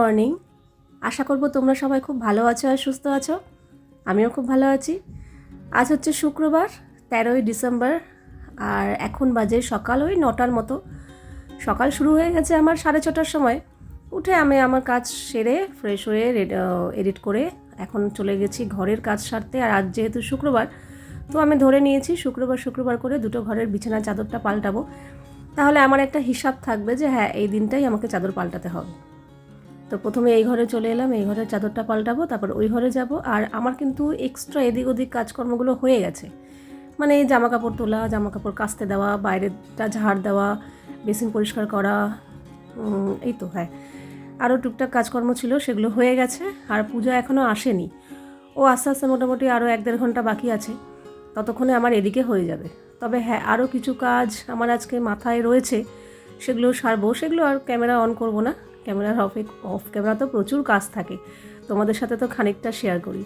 Morning আশা করব তোমরা সবাই খুব ভালো আছো আর সুস্থ আছো। আমিও খুব ভালো আছি। আজ হচ্ছে শুক্রবার, তেরোই ডিসেম্বর, আর এখন বাজে সকাল ওই নটার মতো। সকাল শুরু হয়ে গেছে আমার সাড়ে ছটার সময়। উঠে আমি আমার কাজ সেরে ফ্রেশ হয়ে এডিট করে এখন চলে গেছি ঘরের কাজ সারতে। আর আজ যেহেতু শুক্রবার, তো আমি ধরে নিয়েছি শুক্রবার শুক্রবার করে দুটো ঘরের বিছানা চাদরটা পাল্টাবো। তাহলে আমার একটা হিসাব থাকবে যে হ্যাঁ এই দিনটাই আমাকে চাদর পাল্টাতে হবে। তো প্রথমে এই ঘরে চলে এলাম, এই ঘরের চাদরটা পাল্টাবো, তারপর ওই ঘরে যাব। আর আমার কিন্তু এক্সট্রা এদিক ওদিক কাজকর্মগুলো হয়ে গেছে। মানে জামা কাপড় তোলা জামা কাপড় কাচতে দেওয়া বাইরেটা ঝাড় দেওয়া, বেসিন পরিষ্কার করা এই তো হ্যাঁ। আরও টুকটাক কাজকর্ম ছিল, সেগুলো হয়ে গেছে, আর পূজা এখনও আসেনি। ও আস্তে আস্তে মোটামুটি আরও এক দেড় ঘণ্টা বাকি আছে, ততক্ষণে আমার এদিকে হয়ে যাবে। তবে হ্যাঁ আরও কিছু কাজ আমার আজকে মাথায় রয়েছে, সেগুলো সারবো, সেগুলো আর ক্যামেরা অন করব না। ক্যামেরার অফে অফ ক্যামেরা তো প্রচুর কাজ থাকে। তোমাদের সাথে তো খানিকটা শেয়ার করি।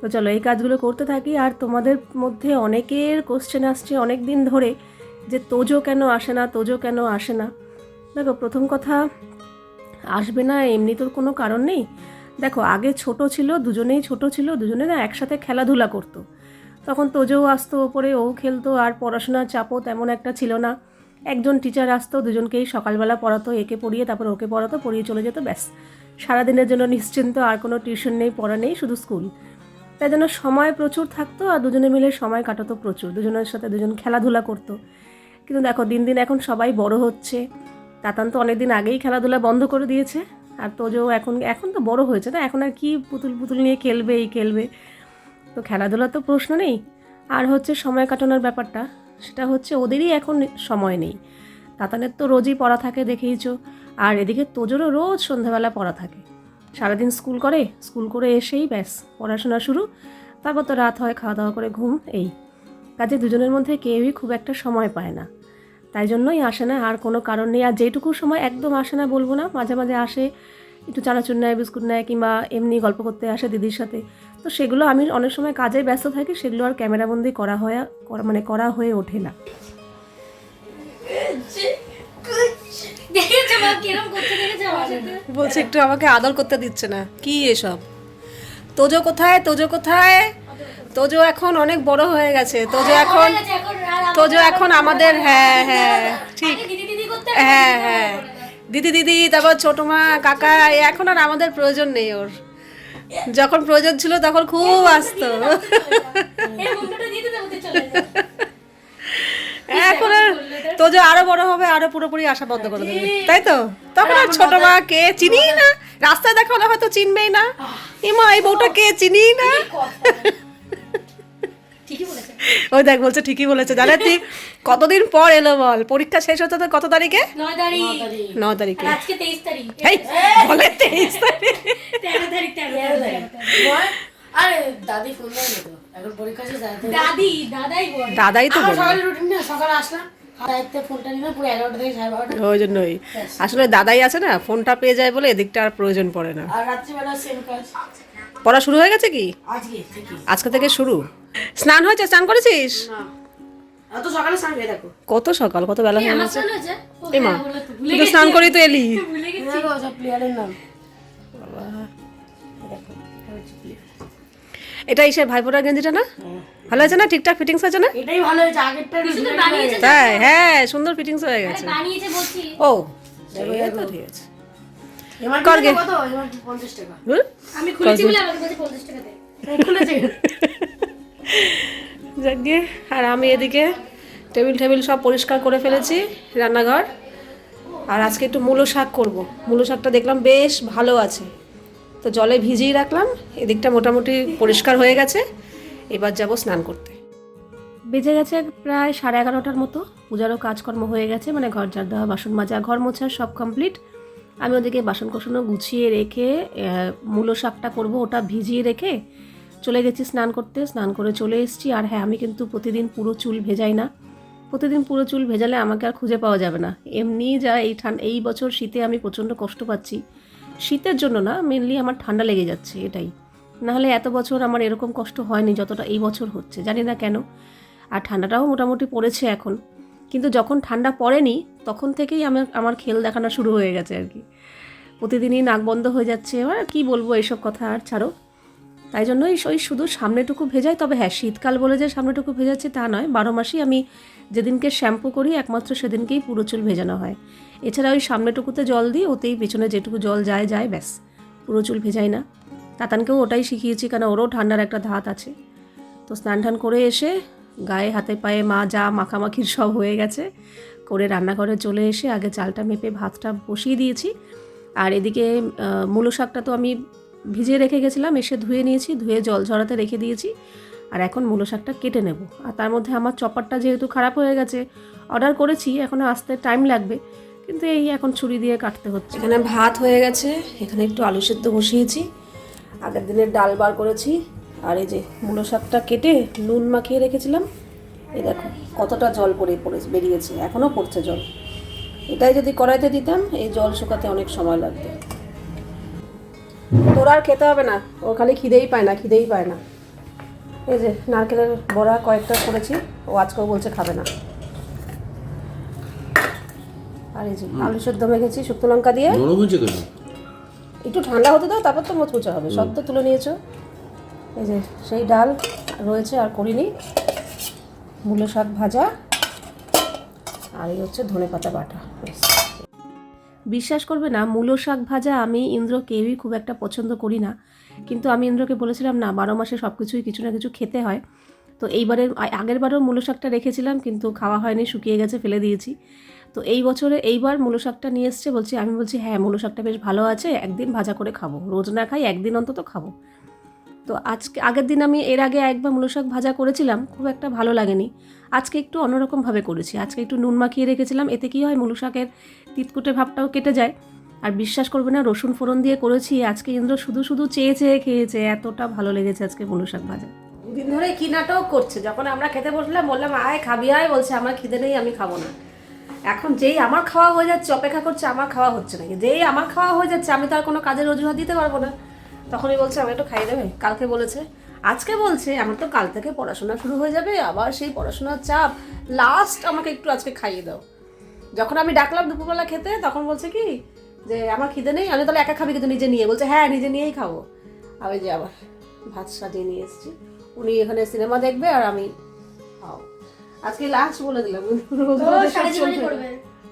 তো চলো, এই কাজগুলো করতে থাকি আর তোমাদের মধ্যে অনেকের কোশ্চেন আসছে অনেক দিন ধরে যে তোজো কেন আসে না, তোজো কেন আসে না? দেখো, প্রথম কথা, আসবে না এমনি তোর কোনো কারণ নেই। দেখো, আগে ছোট ছিল, দুজনেই ছোট ছিল, দুজনে না একসাথে খেলাধুলা করতো। তখন তোজও আসতো, ওপরে ও খেলতো, আর পড়াশোনার চাপও তেমন একটা ছিল না। একজন টিচার আসতো, দুজনকেই সকালবেলা পড়াতো, একে পড়িয়ে তারপর ওকে পড়াতো, পড়িয়ে চলে যেত, ব্যাস। সারাদিনের জন্য নিশ্চিন্ত, আর কোনো টিউশন নেই, পড়া নেই, শুধু স্কুল তাই জন্য সময় প্রচুর থাকতো, আর দুজনে মিলে সময় কাটাতো প্রচুর। দুজনের সাথে দুজন খেলাধুলা করতো। কিন্তু দেখো, দিন দিন এখন সবাই বড় হচ্ছে। তাতান তো অনেকদিন আগেই খেলাধুলা বন্ধ করে দিয়েছে, আর তোজো এখন এখন তো বড় হয়েছে না? এখন আর কি পুতুল পুতুল নিয়ে খেলবে, এই খেলবে? তো খেলাধুলার তো প্রশ্ন নেই। আর হচ্ছে সময় কাটানোর ব্যাপারটা। সেটা হচ্ছে ওদেরই এখন সময় নেই। তাতানের তো রোজই পড়া থাকে দেখেইছো। আর এদিকে তোজোরও রোজ সন্ধ্যাবেলা পড়া থাকে। সারাদিন স্কুল করে স্কুল করে এসেই ব্যাস, পড়াশোনা শুরু। তারপর তো রাত হয়, খাওয়া দাওয়া করে ঘুম, এই। কাজে দুজনের মধ্যে কেউই খুব একটা সময় পায় না। তাই জন্যই আসে না, আর কোনো কারণ নেই। আর যেটুকু সময় একদম আসে না বলব না, মাঝে মাঝে আসে, একটু চানাচুর নেয়, বিস্কুট নেয়, কিংবা এমনি গল্প করতে আসে দিদির সাথে। তো সেগুলো আমি অনেক সময় কাজে ব্যস্ত থাকি সেগুলো আর ক্যামেরাবন্দি করা হয় মানে করা হয়ে ওঠে না। বলছে একটু আমাকে আদর করতে দিচ্ছে না। কি এসব? তোজো কোথায়? তোজো কোথায়? তোজো এখন অনেক বড় হয়ে গেছে। তোজো এখন তোজো এখন আমাদের হ্যাঁ হ্যাঁ ঠিক। দিদি করতে হ্যাঁ হ্যাঁ। দিদি দিদি তারপর ছোট মা কাকা এ এখন আর আমাদের প্রয়োজন নেই ওর। যখন প্রয়োজন ছিল তখন খুব আসতো। এখন তো যে আরও বড় হবে আরও পুরোপুরি আসা বন্ধ করে দেবে। তাই তো? তখন আর ছোট মা কে চিনি না? রাস্তায় দেখা হলে হয়তো চিনবেই না। ইমা এই বউটা কে চিনি না? ঠিকই বলেছে। ওই দেখ বলছে ঠিকই বলেছে। জানে তুই কতদিন পর এলো বল? পরীক্ষা শেষ হতে তো কত তারিখে? নয় তারিখ। ন তারিখে। আর আজকে তেইশ তারিখ। এই বলে তেইশ তারিখ। তেরো তারিখ তেরো তারিখ। বল, আরে দাদি ফোন এখন পরীক্ষা শেষ দাদি দাদি দাদাই দাদাই তো সকালে রুটিন না সকালে আসলাম। ওই জন্যই। আসলে দাদাই আছে না ফোনটা পেয়ে যায় বলে এদিকটা আর প্রয়োজন পড়ে না। পড়া শুরু হয়ে গেছে কি? আজকে থেকে শুরু? স্নান হয়েছে? স্নান করেছিস? কত সকাল? কত বেলা হয়ে গেছে? শোনো যে ও এ মা হ্যাঁ, বলো তো, ভুলে তুই তো স্নান করি তো এলি। ভুলে গেছি। দেখো সব এটা এসে ভাইফোঁটার গেঞ্জিটা না? ভালো আছে না? ঠিকঠাক ফিটিংস হয়েছে না? এটাই ভালো হয়েছে আগেরটা সুন্দর বানিয়েছে তাই হ্যাঁ সুন্দর ফিটিংস হয়ে গেছে। বানিয়েছে বলছি। ও ঠিক আছে। কর গে। কত? এবার পঞ্চাশ টাকা। হুম? আমি খুলেছি বলে আমাকে বলছে পঞ্চাশ টাকা দে খুলেছে। যাক গিয়ে আর আমি এদিকে টেবিল টেবিল সব পরিষ্কার করে ফেলেছি রান্নাঘর। আর আজকে একটু মূলো শাক করব। মূলো শাকটা দেখলাম বেশ ভালো আছে। তো জলে ভিজিয়ে রাখলাম এদিকটা মোটামুটি পরিষ্কার হয়ে গেছে। এবার যাব স্নান করতে। বেজে গেছে প্রায় সাড়ে এগারোটার মতো। পূজারও কাজকর্ম হয়ে গেছে মানে ঘর ঝাড় দেওয়া বাসন মাজা ঘর মোছা সব কমপ্লিট আমি ওদিকে বাসন কোসনও গুছিয়ে রেখে মূলো শাকটা করব, ওটা ভিজিয়ে রেখে চলে গেছি স্নান করতে। স্নান করে চলে এসেছি। আর হ্যাঁ আমি কিন্তু প্রতিদিন পুরো চুল ভেজাই না। প্রতিদিন পুরো চুল ভেজালে আমাকে আর খুঁজে পাওয়া যাবে না। এমনি যা এই ঠান্ডা এই বছর শীতে আমি প্রচণ্ড কষ্ট পাচ্ছি। শীতের জন্য না মেনলি আমার ঠান্ডা লেগে যাচ্ছে এটাই। নাহলে এত বছর আমার এরকম কষ্ট হয়নি যতটা এই বছর হচ্ছে, জানি না কেন। আর ঠান্ডাটাও মোটামুটি পড়েছে এখন। কিন্তু যখন ঠান্ডা পড়েনি, তখন থেকেই আমার আমার খেল দেখানো শুরু হয়ে গেছে আর কি। প্রতিদিনই নাক বন্ধ হয়ে যাচ্ছে, এবার কি বলব এইসব কথা আর, ছাড়ো। তাই জন্যই ওই শুধু সামনেটুকু ভেজাই, তবে হ্যাঁ শীতকাল বলে যে সামনেটুকু ভেজাচ্ছে তা নয়, বারো মাসই আমি যেদিনকে শ্যাম্পু করি, একমাত্র সেদিনকেই পুরো চুল ভেজানো হয়। এছাড়া ওই সামনেটুকুতে জল দিই, ওতেই পেছনে যেটুকু জল যায় যায়, ব্যাস। পুরো চুল ভেজাই না। তাতানকেও ওটাই শিখিয়েছি, কেন ওরও ঠান্ডার একটা ধাত আছে। তো স্নান টান করে এসে গায়ে হাতে পায়ে মা যা মাখামাখির সব হয়ে গেছে। করে রান্নাঘরে চলে এসে আগে চালটা মেপে ভাতটা বসিয়ে দিয়েছি। আর এদিকে মূলো শাকটা তো আমি ভিজিয়ে রেখে গেছিলাম, এসে ধুয়ে নিয়েছি, ধুয়ে জল ঝরাতে রেখে দিয়েছি। আর এখন মূলো শাকটা কেটে নেব। আর তার মধ্যে আমার চপারটা যেহেতু খারাপ হয়ে গেছে, অর্ডার করেছি এখনও আসতে টাইম লাগবে। কিন্তু এই এখন ছুরি দিয়ে কাটতে হচ্ছে। এখানে ভাত হয়ে গেছে, এখানে একটু আলু সেদ্ধ বসিয়েছি। আগের দিনের ডাল বার করেছি আর এই যে মূলো শাকটা কেটে নুন মাখিয়ে রেখেছিলাম। এই দেখো কতটা জল পড়ে পড়ে বেরিয়েছে এখনও পড়ছে জল। এটাই যদি কড়াইতে দিতাম এই জল শুকাতে অনেক সময় লাগতো। তোর আর খেতে হবে না ও খালি খিদেই পায় না খিদেই পায় না। এই যে নারকেলের বড়া কয়েকটা করেছি ও আজকেও বলছে খাবে না। আর এই যে আলু সেদ্ধ মেখেছি শুকনো লঙ্কা দিয়ে। একটু ঠান্ডা হতে দাও তারপর তো মুচমুচে হবে সব তো তুলে নিয়েছো। এই যে সেই ডাল রয়েছে আর করিনি। মূলো শাক ভাজা আর এই হচ্ছে ধনে পাতা বাটা। বিশ্বাস করবে না, মূলো শাক ভাজা আমি ইন্দ্র কেউই খুব একটা পছন্দ করি না। কিন্তু আমি ইন্দ্রকে বলেছিলাম, না, বারো মাসে সব কিছুই কিছু না কিছু খেতে হয়। তো এইবারের আগের বারও মূলো শাকটা রেখেছিলাম, কিন্তু খাওয়া হয়নি, শুকিয়ে গেছে, ফেলে দিয়েছি। তো এই বছরে এইবার মূলো শাকটা নিয়ে এসছে, বলছি, আমি বলছি হ্যাঁ মূলো শাকটা বেশ ভালো আছে, একদিন ভাজা করে খাব। রোজ না খাই, একদিন অন্তত খাব। তো আজকে আগের দিন আমি এর আগে একবার মূলো শাক ভাজা করেছিলাম, খুব একটা ভালো লাগেনি। আজকে একটু অন্যরকমভাবে করেছি। আজকে একটু নুন মাখিয়ে রেখেছিলাম, এতে কী হয় মূলো শাকের তিতকুটে ভাবটাও কেটে যায়। আর বিশ্বাস করবে না, রসুন ফোড়ন দিয়ে করেছি, আজকে ইন্দ্র শুধু শুধু চেয়ে চেয়ে খেয়েছে, এতটা ভালো লেগেছে আজকে মূলো শাক ভাজা। দুদিন ধরে কি নাটক করছে, যখন আমরা খেতে বসলাম, বললাম, আয় খাবি, আয়, বলছে, আমার খিদে নেই, আমি খাব না। এখন যেই আমার খাওয়া হয়ে যাচ্ছে, অপেক্ষা করছে, আমার খাওয়া হচ্ছে নাকি যেই আমার খাওয়া হয়ে যাচ্ছে, আমি তো আর কোনো কাজের অজুহাত দিতে পারব না। তখনই বলছে আমি একটু খাইয়ে দেবে? কালকে বলেছে, আজকে বলছে, আমার তো কাল থেকে পড়াশোনা শুরু হয়ে যাবে, আবার সেই পড়াশোনার চাপ। লাস্ট আমাকে একটু আজকে খাইয়ে দাও। যখন আমি ডাকলাম দুপুরবেলা খেতে, তখন বলছে কি, যে আমার খিদে নেই, আমি তাহলে একা খাবি কিন্তু নিজে নিয়ে। বলছে হ্যাঁ নিজে নিয়েই খাব। আমি যে আবার ভাত সাজিয়ে নিয়ে এসেছি। উনি এখানে সিনেমা দেখবে আর আমি খাও আজকে লাস্ট বলে দিলাম।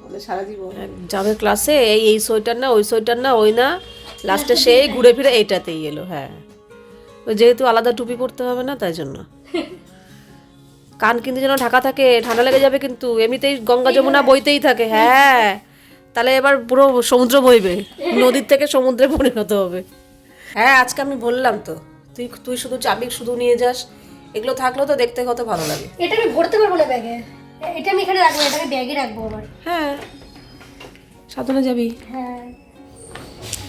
সারা। করবে মানে সারা জীবন। যাবে ক্লাসে এই এই সোয়েটার না ওই সোয়েটার না ওই না। লাস্টে সেই ঘুরে ফিরে এইটাতেই এলো হ্যাঁ। ওই যেহেতু আলাদা টুপি পরতে হবে না তাই জন্য। কান কিন্তু যেন ঢাকা থাকে ঠান্ডা লেগে যাবে কিন্তু এমনিতেই গঙ্গা যমুনা বইতেই থাকে হ্যাঁ। তাহলে এবার পুরো সমুদ্র বইবে নদীর থেকে সমুদ্রে পরিণত হবে। হ্যাঁ আজকে আমি বললাম তো তুই তুই শুধু চাবি শুধু নিয়ে যাস এগুলো থাকলেও তো দেখতে কত ভালো লাগে। এটা আমি ভরতে পারব না ব্যাগে। এটা আমি এখানে রাখব এটাকে ব্যাগে রাখব আমার। হ্যাঁ। সাবধানে যাবি। হ্যাঁ।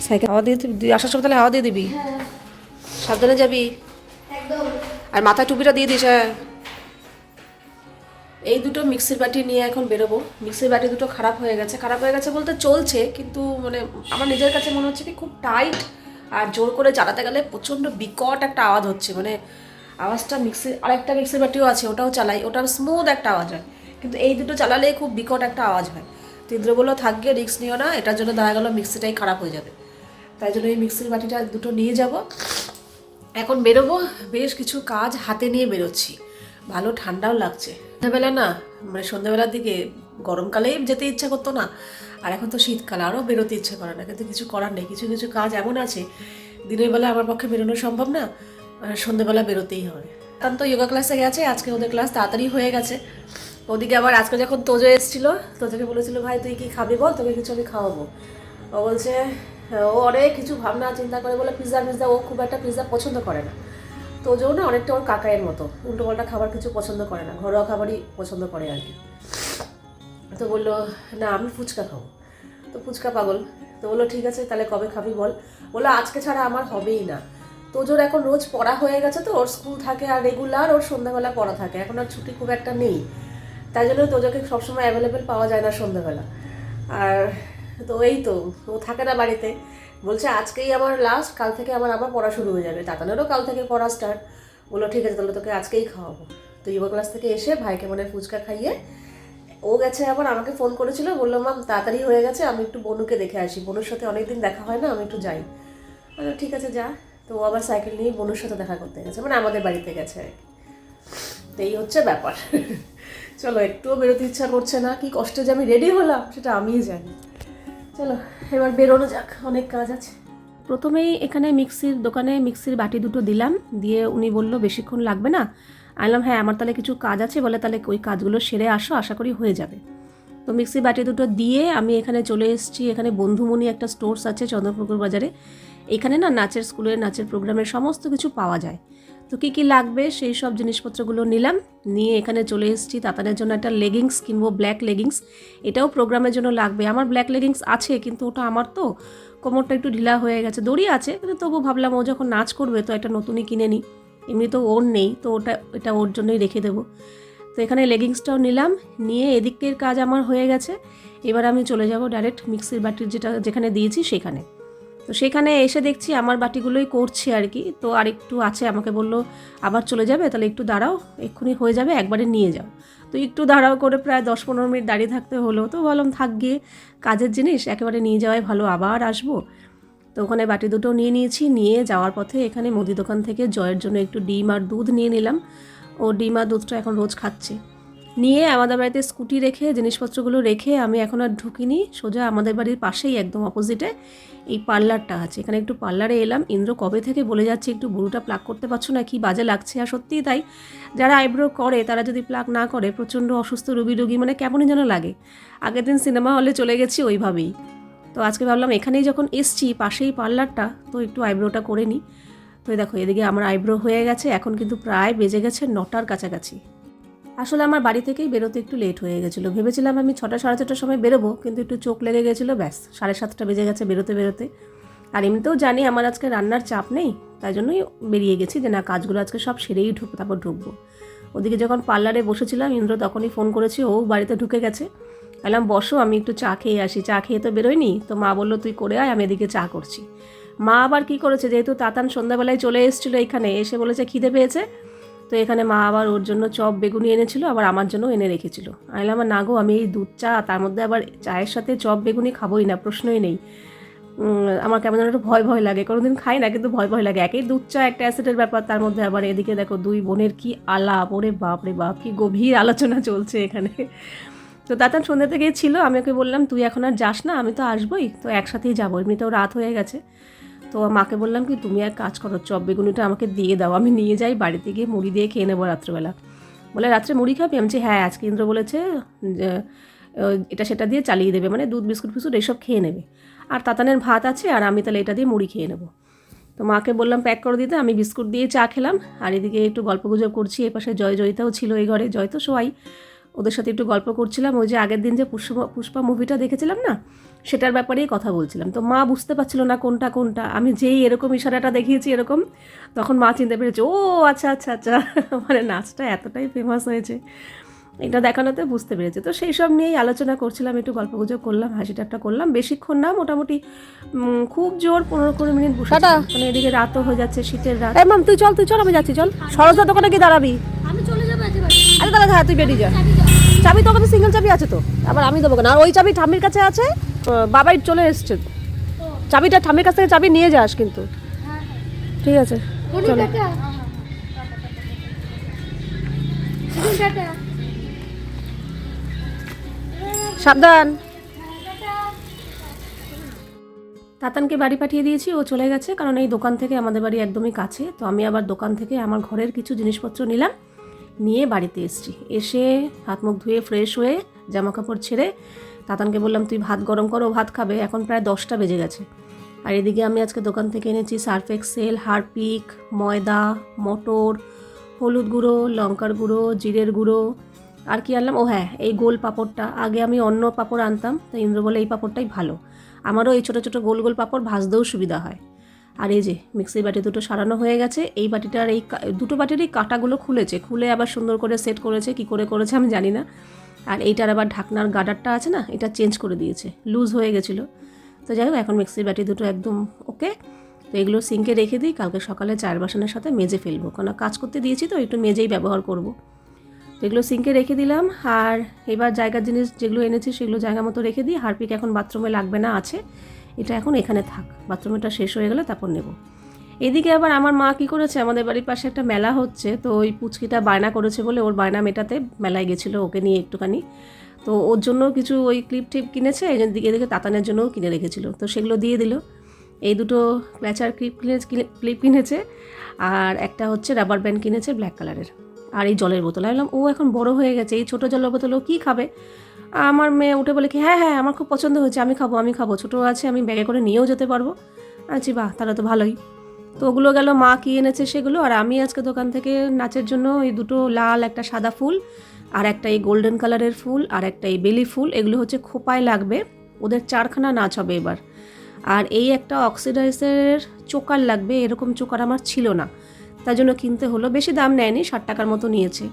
সাইকেল হাওয়া দিয়ে দিবি আসার সময় তাহলে হাওয়া দিয়ে দিবি। হ্যাঁ। সাবধানে যাবি। একদম। আর মাথায় টুপিটা দিয়ে দিস হ্যাঁ। এই দুটো মিক্সির বাটি নিয়ে এখন বেরোবো। মিক্সির বাটি দুটো খারাপ হয়ে গেছে। খারাপ হয়ে গেছে বলতে চলছে কিন্তু মানে আমার নিজের কাছে মনে হচ্ছে কি খুব টাইট আর জোর করে চালাতে গেলে প্রচণ্ড বিকট একটা আওয়াজ হচ্ছে। মানে আওয়াজটা মিক্সি আরেকটা মিক্সির বাটিও আছে ওটাও চালাই। ওটার স্মুথ একটা আওয়াজ হয়। কিন্তু এই দুটো চালালে খুব বিকট একটা আওয়াজ হয়। তো ইন্দ্র বলল থাকবে রিক্স নিও না, এটার জন্য দেখা গেলো, মিক্সিটাই খারাপ হয়ে যাবে। তাই জন্য এই মিক্সির বাটিটা দুটো নিয়ে যাব। এখন বেরোবো, বেশ কিছু কাজ হাতে নিয়ে বেরোচ্ছি। ভালো ঠান্ডাও লাগছে। সন্ধ্যাবেলা না মানে সন্ধ্যাবেলার দিকে গরমকালেই যেতে ইচ্ছা করতো না। আর এখন তো শীতকাল, আরও বেরোতে ইচ্ছে করে না। কিন্তু কিছু করার নেই, কিছু কিছু কাজ এমন আছে, দিনের বেলা আমার পক্ষে বেরোনো সম্ভব না সন্ধ্যাবেলা বেরোতেই হবে। কারণ তো যোগা ক্লাসে গেছে, আজকে ওদের ক্লাস তাড়াতাড়ি হয়ে গেছে। ওদিকে আবার আজকে যখন তোজো এসেছিল, তোজোকে বলেছিল, ভাই, তুই কি খাবি বল? তোকে কিছু আমি খাওয়াবো। ও বলছে, ও অনেক কিছু ভাবনা, চিন্তা করে বলে পিৎজা পিৎজা ও খুব একটা পিৎজা পছন্দ করে না। তো ওজো না অনেকটা ওর কাকায়ের মতো উল্টো পাল্টা খাবার কিছু পছন্দ করে না, ঘরোয়া খাবারই পছন্দ করে আর কি। তো বলল, না, আমি ফুচকা খাব। তো ফুচকা পাগল। তো বলল, ঠিক আছে, তাহলে কবে খাবি বল? বলল, আজকে ছাড়া আমার হবেই না। তোজোর এখন রোজ পড়া হয়ে গেছে তো, ওর স্কুল থাকে আর রেগুলার ওর সন্ধ্যাবেলা পড়া থাকে। এখন আর ছুটি খুব একটা নেই। তাই জন্য তোজোকে সবসময় অ্যাভেলেবেল পাওয়া যায় না সন্ধ্যাবেলা। আর তো এই তো, ও থাকে না বাড়িতে। বলছে, আজকেই আমার লাস্ট কাল থেকে আমার আবার পড়া শুরু হয়ে যাবে। তাতানেরও কাল থেকে পড়া স্টার্ট বলল, ঠিক আছে, তাহলে তোকে আজকেই খাওয়াবো। তো যোগা ক্লাস থেকে এসে ভাইকে মানে ফুচকা খাইয়ে ও গেছে আবার, আমাকে ফোন করেছিল। বলল মাম তাড়াতাড়ি হয়ে গেছে, আমি একটু বনুকে দেখে আসি। বনুর সাথে অনেকদিন দেখা হয় না, আমি একটু যাই। আমি ঠিক আছে, যা। তো ও আবার সাইকেল নিয়ে বনুর সাথে দেখা করতে গেছে মানে আমাদের বাড়িতে গেছে আর কি। তো এই হচ্ছে ব্যাপার। চলো, একটুও বেরোতে ইচ্ছা করছে না, কি কষ্টে যে আমি রেডি হলাম, সেটা আমিই জানি। চলো, এবার বেরোনো যাক, অনেক কাজ আছে। প্রথমেই এখানে মিক্সির দোকানে মিক্সির বাটি দুটো দিলাম, দিয়ে উনি বলল, বেশিক্ষণ লাগবে না? আমি হ্যাঁ আমার তাহলে কিছু কাজ আছে, বলে তাহলে ওই কাজগুলো সেরে আসো, আশা করি হয়ে যাবে। তো মিক্সি বাটি দুটো দিয়ে আমি এখানে চলে এসেছি, এখানে বন্ধুমণি একটা স্টোর্স আছে চন্দ্রপুকুর বাজারে। এখানে না নাচের স্কুলের নাচের প্রোগ্রামের সমস্ত কিছু পাওয়া যায়। তো কী কী লাগবে সেই সব জিনিসপত্রগুলো নিলাম। নিয়ে এখানে চলে এসেছি। তাতানের জন্য একটা লেগিংস কিনবো ব্ল্যাক লেগিংস এটাও প্রোগ্রামের জন্য লাগবে। আমার ব্ল্যাক লেগিংস আছে, কিন্তু ওটা আমার তো কোমরটা একটু ঢিলা হয়ে গেছে। দড়ি আছে, কিন্তু তবু ভাবলাম ও যখন নাচ করবে তো একটা নতুনই কিনে নিই। এমনি তো ওর নেই, তো ওটা, এটা ওর জন্যই রেখে দেবো। তো এখানে লেগিংসটাও নিলাম। নিয়ে এদিকের কাজ আমার হয়ে গেছে। এবার আমি চলে যাব ডাইরেক্ট মিক্সির বাটির যেটা, যেখানে দিয়েছি সেখানে। তো সেখানে এসে দেখছি আমার বাটিগুলোই করছে আর কি। তো আর একটু আছে, আমাকে বলল, আবার চলে যাবে? তাহলে একটু দাঁড়াও, এক্ষুনি হয়ে যাবে, একবারে নিয়ে যাও। তো একটু দাঁড়াও করে প্রায় দশ পনেরো মিনিট দাঁড়িয়ে থাকতে হলো। তো বললাম থাক গিয়ে, কাজের জিনিস, একেবারে নিয়ে যাওয়াই ভালো, আবার আসব। তো ওখানে বাটি দুটো নিয়ে নিয়েছি, নিয়ে যাওয়ার পথে এখানে মুদি দোকান থেকে জয়ের জন্য একটু ডিম আর দুধ নিয়ে নিলাম। ও ডিম আর দুধটা এখন রোজ খাচ্ছে। নিয়ে আমাদের বাড়িতে স্কুটি রেখে, জিনিসপত্রগুলো রেখে আমি এখন আর ঢুকিনি। সোজা আমাদের বাড়ির পাশেই একদম অপোজিটে এই পার্লারটা আছে। এখানে একটু পার্লারে এলাম। ইন্দ্র কবে থেকে বলে যাচ্ছে, একটু বুড়োটা প্লাক করতে পারছ না? কি বাজে লাগছে? আর সত্যিই তাই, যারা আইব্রো করে, তারা যদি প্লাক না করে, প্রচণ্ড অসুস্থ রুগী রুগী মানে কেমনই যেন লাগে। আগের দিন সিনেমা হলে চলে গেছি ওইভাবেই। তো আজকে ভাবলাম, এখানেই যখন এসছি, পাশেই পার্লারটা, তো একটু আইব্রোটা করে নিই তো দেখো, এদিকে আমার আইব্রো হয়ে গেছে। এখন কিন্তু প্রায় বেজে গেছে নটার কাছাকাছি। আসলে আমার বাড়ি থেকেই বেরোতে একটু লেট হয়ে গেছিল। ভেবেছিলাম আমি ছটা, সাড়ে ছটার সময় বেরোবো, কিন্তু একটু চোখ লেগে গেছিল, ব্যাস, সাড়ে সাতটা বেজে গেছে বেরোতে বেরোতে। আর এমনিতেও জানি আমার আজকে রান্নার চাপ নেই, তাই জন্যই বেরিয়ে গেছি যে না, কাজগুলো আজকে সব সেরেই ঢুক, তারপর ঢুকবো। ওদিকে যখন পার্লারে বসেছিলাম, ইন্দ্র তখনই ফোন করেছি, ও বাড়িতে ঢুকে গেছে। বললাম, বসো, আমি একটু চা খেয়ে আসি। চা খেয়ে তো বেরোয়নি, তো মা বলল, তুই করে আয়, আমি এদিকে চা করছি। মা আবার কি করেছে, যেহেতু তাতান সন্ধ্যাবেলায় চলে এসেছিল এখানে, এসে বলেছে, খিদে পেয়েছে? তো এখানে মা আবার ওর জন্য চপ, বেগুনি এনেছিল, আবার আমার জন্য এনে রেখেছিল। আমি বললাম না গো আমি এই দুধ, চা, তার মধ্যে আবার চায়ের সাথে চপ, বেগুনি খাবোই না, প্রশ্নই নেই। আমার কেমন যেন একটু ভয় ভয় লাগে। কোনোদিন খাই না, কিন্তু ভয় ভয় লাগে। একই দুধ, চা, একটা অ্যাসিডের ব্যাপার, তার মধ্যে আবার এদিকে দেখো, দুই বোনের কি আলাপ। ওরে বাপ রে বাপ, কি গভীর আলোচনা চলছে এখানে। তো তাতান সন্ধ্যা থেকে ছিল, আমি ওকে বললাম, তুই এখন আর যাস না, আমি তো আসবোই, তো একসাথেই যাব। এমনিতেও রাত হয়ে গেছে। তো মাকে বললাম কি, তুমি এক কাজ করো, চপ বেগুনিটা আমাকে দিয়ে দাও, আমি নিয়ে যাই বাড়িতে গিয়ে মুড়ি দিয়ে খেয়ে নেব রাত্রেবেলা। বলে, রাত্রে মুড়ি খাবি? আমি হ্যাঁ আজকে ইন্দ্র বলেছে যে এটা সেটা দিয়ে চালিয়ে দেবে মানে দুধ, বিস্কুট, ফিস্কুট এইসব খেয়ে নেবে। আর তাতানের ভাত আছে, আর আমি তাহলে এটা দিয়ে মুড়ি খেয়ে নেব। তো মাকে বললাম, প্যাক করে দিতে, আমি বিস্কুট দিয়ে চা খেলাম, আর এদিকে একটু গল্পগুজব করছি এপাশে জয় জয়িতাও ছিল এই ঘরে, জয় তো সবাই ওদের সাথে একটু গল্প করছিলাম, ওই যে আগের দিন যে পুষ্পা পুষ্পা মুভিটা দেখেছিলাম না সেটার ব্যাপারেই কথা বলছিলাম। তো মা বুঝতে পারছিল না কোনটা কোনটা। আমি যেই এরকম ইশারাটা দেখিয়েছি এরকম তখন মা চিনতে পেরেছে ও আচ্ছা আচ্ছা আচ্ছা। মানে নাচটা এতটাই ফেমাস হয়েছে। এটা দেখানোতে বুঝতে পেরেছে। তো সেই সব নিয়েই আলোচনা করছিলাম একটু গল্পগুজব করলাম হাসি ঠাট্টা করলাম। বেশিক্ষণ না মোটামুটি খুব জোর পনেরো কুড়ি মিনিট বসে মানে এদিকে রাতও হয়ে যাচ্ছে শীতের রাত। মাম তুই চল তুই চল আমি যাচ্ছি চল। সরোজদার দোকানে গিয়ে দাঁড়াবি। আমি চলে যাব আরে তাহলে হ্যাঁ তুই বেরিয়ে যা। চাবি তো ওখানে সিঙ্গেল চাবি আছে তো। আবার আমি দেবো কেন? আর ওই চাবি ঠাম্মির কাছে আছে বাবাই চলে এসছে। চাবিটা ঠাম্মির কাছ থেকে চাবি নিয়ে যাস কিন্তু। ঠিক আছে চলো। সাবধান। তাতানকে বাড়ি পাঠিয়ে দিয়েছি ও চলে গেছে কারণ এই দোকান থেকে আমাদের বাড়ি একদমই কাছে। তো আমি আবার দোকান থেকে আমার ঘরের কিছু জিনিসপত্র নিলাম। নিয়ে বাড়িতে এসেছি। এসে হাত মুখ ধুয়ে ফ্রেশ হয়ে জামা কাপড় ছেড়ে তাতানকে বললাম, তুই ভাত গরম করো ভাত খাবে। এখন প্রায় দশটা বেজে গেছে। আর এদিকে আমি আজকে দোকান থেকে এনেছি সার্ফ এক্সেল, হারপিক, ময়দা, মটর, হলুদ গুঁড়ো, লঙ্কার গুঁড়ো, জিরের গুঁড়ো। আর কি আনলাম? ও হ্যাঁ এই গোল পাঁপড়টা। আগে আমি অন্য পাঁপড় আনতাম, তো ইন্দ্র বলে এই পাঁপড়টাই ভালো। আমারও এই ছোটো ছোটো গোল গোল পাঁপড় ভাজতেও সুবিধা হয়। আর এই যে মিক্সির বাটি দুটো সারানো হয়ে গেছে, এই বাটিটার এই দুটো বাটির এই কাঁটাগুলো খুলেছে, খুলে আবার সুন্দর করে সেট করেছে, কি করে করেছে আমি জানি না। আর এইটার আবার ঢাকনার গার্ডারটা আছে না, এটা চেঞ্জ করে দিয়েছে লুজ হয়ে গেছিল। তো যাই হোক, এখন মিক্সির বাটি দুটো একদম ওকে তো এগুলো সিঙ্কে রেখে দিই, কালকে সকালে চায়ের বাসনের সাথে মেজে ফেলব। কারণ কাজ করতে দিয়েছি তো, একটু মেজেই ব্যবহার করব। তো এগুলো সিঙ্কে রেখে দিলাম, আর এবার জায়গার জিনিস যেগুলো এনেছি সেগুলো জায়গা মতো রেখে দিই। হারপিক এখন বাথরুমে লাগবে না, আছে। এটা এখন এখানে থাক। বাথরুমেটা শেষ হয়ে গেলে তারপর নেব। এদিকে আবার আমার মা কী করেছে, আমাদের বাড়ির পাশে একটা মেলা হচ্ছে, তো ওই পুচকিটা বায়না করেছে বলে ওর বায়না মেটাতে মেলায় গেছিল ওকে নিয়ে একটুখানি। তো ওর জন্য কিছু ওই ক্লিপ টিপ কিনেছে, এই দিকে এদিকে তাতানের জন্যও কিনে রেখেছিল। তো সেগুলো দিয়ে দিল। এই দুটো ক্ল্যাচার ক্লিপ কিনে ক্লিপ কিনেছে আর একটা হচ্ছে রাবার ব্যান্ড কিনেছে ব্ল্যাক কালারের। আর এই জলের বোতল। আমি ও এখন বড় হয়ে গেছে, এই ছোটো জলের বোতল ও কী খাবে? আমার মেয়ে উঠে বলে কি হ্যাঁ হ্যাঁ আমার খুব পছন্দ হয়েছে, আমি খাব আমি খাব। ছোটো আছে, আমি ব্যাগে করে নিয়েও যেতে পারব। আচ্ছা বাহ, তাহলে তো ভালোই। তো ওগুলো গেল, মা কি এনেছে সেগুলো, আর আমি আজকে দোকান থেকে নাচের জন্য এই দুটো লাল, একটা সাদা ফুল, আর একটা এই গোল্ডেন কালারের ফুল, আর একটা এই বেলি ফুল, এগুলো হচ্ছে খোপায় লাগবে। ওদের চারখানা নাচ হবে এবার। আর এই একটা অক্সিডাইজের চোকার লাগবে, এরকম চোকার আমার ছিল না। তার জন্য কিনতে হলো, বেশি দাম নেয়নি, ষাট টাকার মতো নিয়েছে।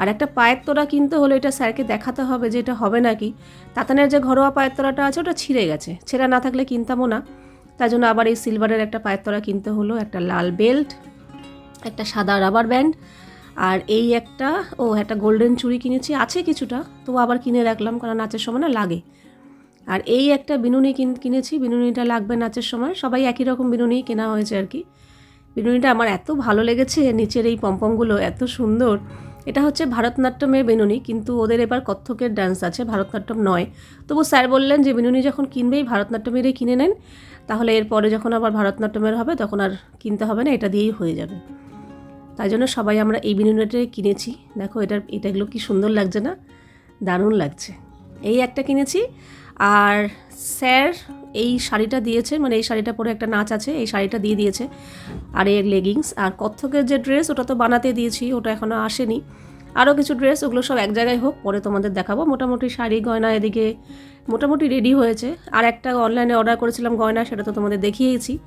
আর একটা পায়ের তোরা কিনতে হলে এটা স্যারকে দেখাতে হবে যে এটা হবে নাকি। তাতানের যে ঘরোয়া পায়ের তোরাটা আছে, ওটা ছিঁড়ে গেছে। ছেঁড়া না থাকলে কিনতামও না। তাই জন্য আবার এই সিলভারের একটা পায়ের তোড়া কিনতে হলো, একটা লাল বেল্ট, একটা সাদা রাবার ব্যান্ড, আর এই একটা, ও, একটা গোল্ডেন চুড়ি কিনেছি। আছে কিছুটা তো আবার কিনে রাখলাম কারণ নাচের সময় না লাগে। আর এই একটা বিনুনি কিন কিনেছি, বিনুনিটা লাগবে নাচের সময়। সবাই একই রকম বিনুনি কেনা হয়েছে আর কি। বিনুনিটা আমার এত ভালো লেগেছে, নিচের এই পম্পমগুলো এত সুন্দর। এটা হচ্ছে ভারতনাট্যমের বিনুনি, কিন্তু ওদের এবার কত্থকের ডান্স আছে, ভারতনাট্যম নয়। তবু স্যার বললেন যে, বিনুনি যখন কিনবেই ভারতনাট্যমেরই কিনে নেন। তাহলে এরপরে যখন আবার ভারতনাট্যমের হবে, তখন আর কিনতে হবে না, এটা দিয়েই হয়ে যাবে। তাই জন্য সবাই আমরা এই বিনুনিটাই কিনেছি। দেখো, এটার এটাগুলো কি সুন্দর লাগছে না? দারুণ লাগছে। এই একটা কিনেছি। আর স্যার এই শাড়িটা দিয়েছে মানে এই শাড়িটা পরে একটা নাচ আছে, এই শাড়িটা দিয়ে দিয়েছে। আর এর লেগিংস আর কত্থকের যে ড্রেস ওটা তো বানাতে দিয়েছি, ওটা এখনও আসেনি। আরও কিছু ড্রেস ওগুলো সব এক জায়গায় হোক, পরে তোমাদের দেখাবো। মোটামুটি শাড়ি, গয়না এদিকে মোটামুটি রেডি হয়েছে। আর একটা অনলাইনে অর্ডার করেছিলাম গয়না, সেটা তো তোমাদের দেখিয়েছি।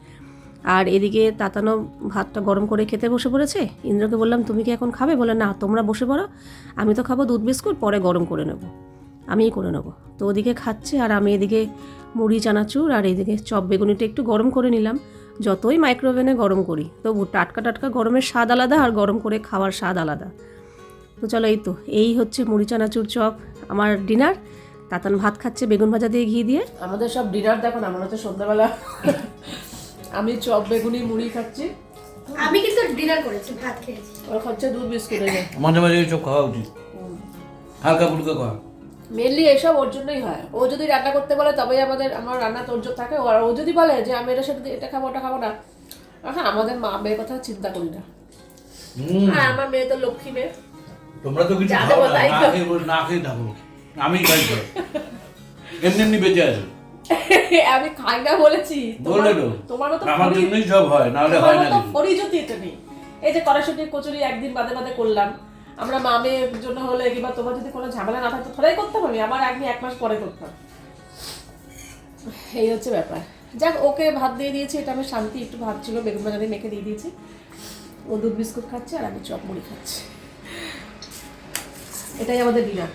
আর এদিকে তাতানো ভাতটা গরম করে খেতে বসে পড়েছে। ইন্দ্রকে বললাম, তুমি কি এখন খাবে? বলে, না, তোমরা বসে পড়ো, আমি তো খাব দুধ বিস্কুট, পরে গরম করে নেব। আমিই করে নেব। তো ওদিকে খাচ্ছে, আর আমি এদিকে মুড়ি চানাচুর আর এদিকে চপ বেগুনিটা একটু গরম করে নিলাম। যতই মাইক্রোওভেনে গরম করি তবু টাটকা টাটকা গরমের স্বাদ আলাদা আর গরম করে খাওয়ার স্বাদ আলাদা। তো চলো এই তো এই হচ্ছে মুড়ি চানাচুর চপ। আমার ডিনার তাতান ভাত খাচ্ছে বেগুন ভাজা দিয়ে ঘি দিয়ে। আমাদের সব ডিনার দেখো না মনে হচ্ছে সন্ধ্যাবেলা। আমি চপ বেগুনি মুড়ি খাচ্ছি। আমি কিন্তু ডিনার করেছি ভাত খেয়েছি। ওরা খাচ্ছে দুধ বিস্কুট মাঝে মাঝে এইসব খাওয়া উচিত। হালকা ফুলকা খাওয়া। মেনলি এসব ওর জন্যই হয়। ও যদি রান্না করতে বলে তবেই আমাদের আমার রান্না তোরজোর থাকে। আর ও যদি বলে যে আমি এটা সাথে এটা খাব ওটা খাব না হ্যাঁ আমাদের মা মেয়ের কথা চিন্তা করি না। হ্যাঁ আমার মেয়ে তো লক্ষ্মী মেয়ে। তোমরা তো কিছু খাও না না খেয়ে না খেয়ে থাকো আমি খাই তো এমনি এমনি বেঁচে আছে। আমি খাই না বলেছি। তোমার তো। মতো আমার জন্যই সব হয় নাহলে তোমার হয় না এটা নেই এই যে কড়াশুটির কচুরি একদিন বাদে বাদে করলাম। আমরা মামের জন্য হলে কিংবা তোমার যদি কোনো ঝামেলা না থাকতো থোড়াই করতাম আমি আমার আমি এক মাস পরে করতাম এই হচ্ছে ব্যাপার। যাক, ওকে ভাত দিয়ে দিয়েছি, এটা আমি শান্তি একটু ভাত ছিল, বেগুন বাজারে মেখে দিয়ে দিয়েছি। ও দুধ বিস্কুট খাচ্ছে আর আমি চপ মুড়ি খাচ্ছি। এটাই আমাদের ডিনার